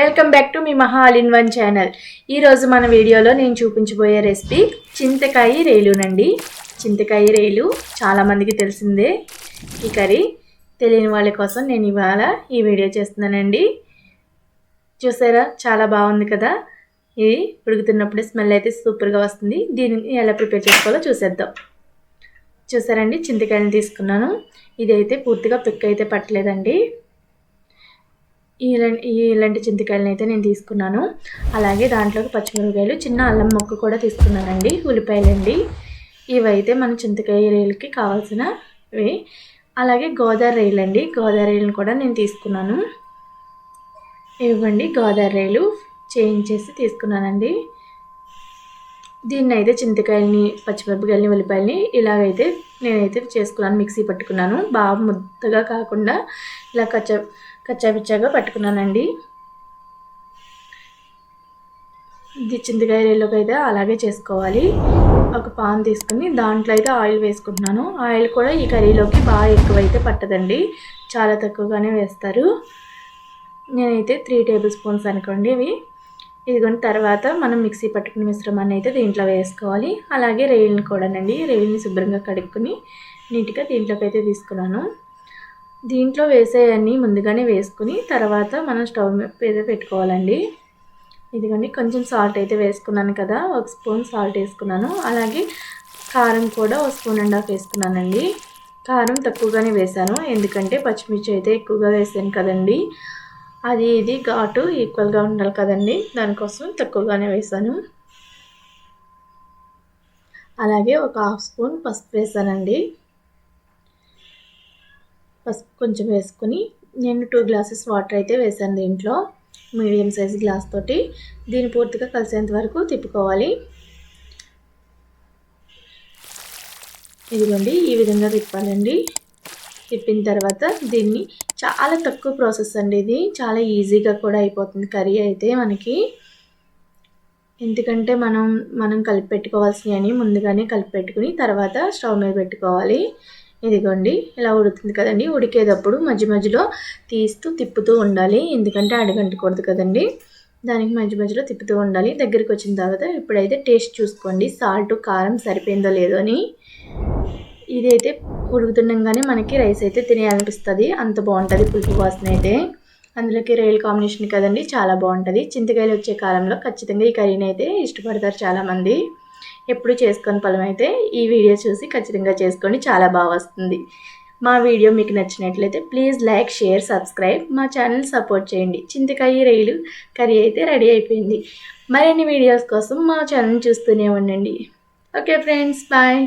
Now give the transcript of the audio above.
Welcome back to me మహా all in one channel. ఈరోజు మన వీడియోలో నేను చూపించబోయే రెసిపీ చింతకాయ రేలునండి చింతకాయ రేలు చాలామందికి తెలిసిందే ఈ కర్రీ. తెలియని వాళ్ళ కోసం నేను ఇవాళ ఈ వీడియో చేస్తున్నానండి. చూసారా? చాలా బాగుంది కదా? ఇది ఉడుకుతున్నప్పుడే స్మెల్ అయితే సూపర్గా వస్తుంది. దీన్ని ఎలా ప్రిపేర్ చేసుకోవాలో చూసేద్దాం. చూసారండి? చింతకాయని తీసుకున్నాను. ఇది అయితే పూర్తిగా పిక్ అయితే పట్టలేదండి. ఇలాంటి ఇలాంటి చింతకాయలను అయితే నేను తీసుకున్నాను. అలాగే దాంట్లోకి పచ్చిమిరపకాయలు చిన్న అల్లం మొక్క కూడా తీసుకున్నానండి ఉల్లిపాయలండి. ఇవైతే మన చింతకాయ రైలుకి కావాల్సినవి. అలాగే గోదావరి రైలు అండి గోదావరి రైలును కూడా నేను తీసుకున్నాను. ఇవ్వండి గోదావరి రైలు చేయించేసి తీసుకున్నానండి. దీన్ని అయితే చింతకాయలని పచ్చిమిరపకాయలని ఉల్లిపాయలని ఇలాగైతే నేనైతే చేసుకున్నాను మిక్సీ పట్టుకున్నాను. బాగా ముద్దగా కాకుండా ఇలా కచ్చ కచ్చాపిచ్చాగా పట్టుకున్నానండి. ఇది చింతకాయ రేలోకి అయితే అలాగే చేసుకోవాలి. ఒక పాన్ తీసుకుని దాంట్లో అయితే ఆయిల్ వేసుకుంటున్నాను. ఆయిల్ కూడా ఈ కర్రీలోకి బాగా ఎక్కువైతే పట్టదండి. చాలా తక్కువగానే వేస్తారు. నేనైతే త్రీ టేబుల్ స్పూన్స్ అనుకోండి ఇవి. ఇదిగోండి తర్వాత మనం మిక్సీ పట్టుకున్న మిశ్రమాన్ని అయితే దీంట్లో వేసుకోవాలి. అలాగే రైల్ని కూడానండి రైల్ని శుభ్రంగా కడుక్కుని నీట్గా దీంట్లోకి అయితే తీసుకున్నాను. దీంట్లో వేసేయన్నీ ముందుగానే వేసుకుని తర్వాత మనం స్టవ్ మీద పెట్టుకోవాలండి. ఇదిగోండి కొంచెం సాల్ట్ అయితే వేసుకున్నాను కదా ఒక స్పూన్ సాల్ట్ వేసుకున్నాను. అలాగే కారం కూడా ఒక స్పూన్ అండ్ హాఫ్ వేసుకున్నానండి. కారం తక్కువగానే వేసాను ఎందుకంటే పచ్చిమిర్చి అయితే ఎక్కువగా వేసాను కదండి. అది ఇది ఘాటు ఈక్వల్గా ఉండాలి కదండి దానికోసం తక్కువగానే వేసాను అలాగే ఒక హాఫ్ స్పూన్ పసుపు వేసానండి పసుపు కొంచెం వేసుకొని నేను టూ గ్లాసెస్ వాటర్ అయితే వేసాను దీంట్లో మీడియం సైజ్ గ్లాస్ తోటి. దీన్ని పూర్తిగా కలిసేంత వరకు తిప్పుకోవాలి. ఇదిగోండి ఈ విధంగా తిప్పాలండి. తిప్పిన తర్వాత దీన్ని చాలా తక్కువ ప్రాసెస్ అండి ఇది. చాలా ఈజీగా కూడా అయిపోతుంది కర్రీ అయితే మనకి. ఎందుకంటే మనం మనం కలిపి పెట్టుకోవాల్సినవి ముందుగానే కలిపి పెట్టుకుని తర్వాత స్టవ్ మీద పెట్టుకోవాలి. ఇదిగోండి ఇలా ఉడుతుంది కదండి. ఉడికేటప్పుడు మధ్య మధ్యలో తీస్తూ తిప్పుతూ ఉండాలి. ఎందుకంటే అడగంటకూడదు కదండి. దానికి మధ్య మధ్యలో తిప్పుతూ ఉండాలి. దగ్గరికి వచ్చిన తర్వాత ఇప్పుడైతే టేస్ట్ చూసుకోండి. సాల్ట్ కారం సరిపోయిందో లేదో అని. ఇదైతే ఉడుకుతుండగానే మనకి రైస్ అయితే తినేయాలనిపిస్తుంది. అంత బాగుంటుంది పులుపు వాసన అయితే. అందులోకి రైల్ కాంబినేషన్ కదండి చాలా బాగుంటుంది. చింతకాయలు వచ్చే కాలంలో ఖచ్చితంగా ఈ కర్రీని అయితే ఇష్టపడతారు చాలామంది. ఎప్పుడు చేసుకొని ఫలం అయితే ఈ వీడియో చూసి ఖచ్చితంగా చేసుకొని చాలా బాగా వస్తుంది. మా వీడియో మీకు నచ్చినట్లయితే ప్లీజ్ లైక్ షేర్ సబ్స్క్రైబ్. మా ఛానల్ సపోర్ట్ చేయండి. చింతకాయ రైలు కర్రీ అయితే రెడీ అయిపోయింది. మరిన్ని వీడియోస్ కోసం మా ఛానల్ చూస్తూనే ఉండండి. Okay friends bye.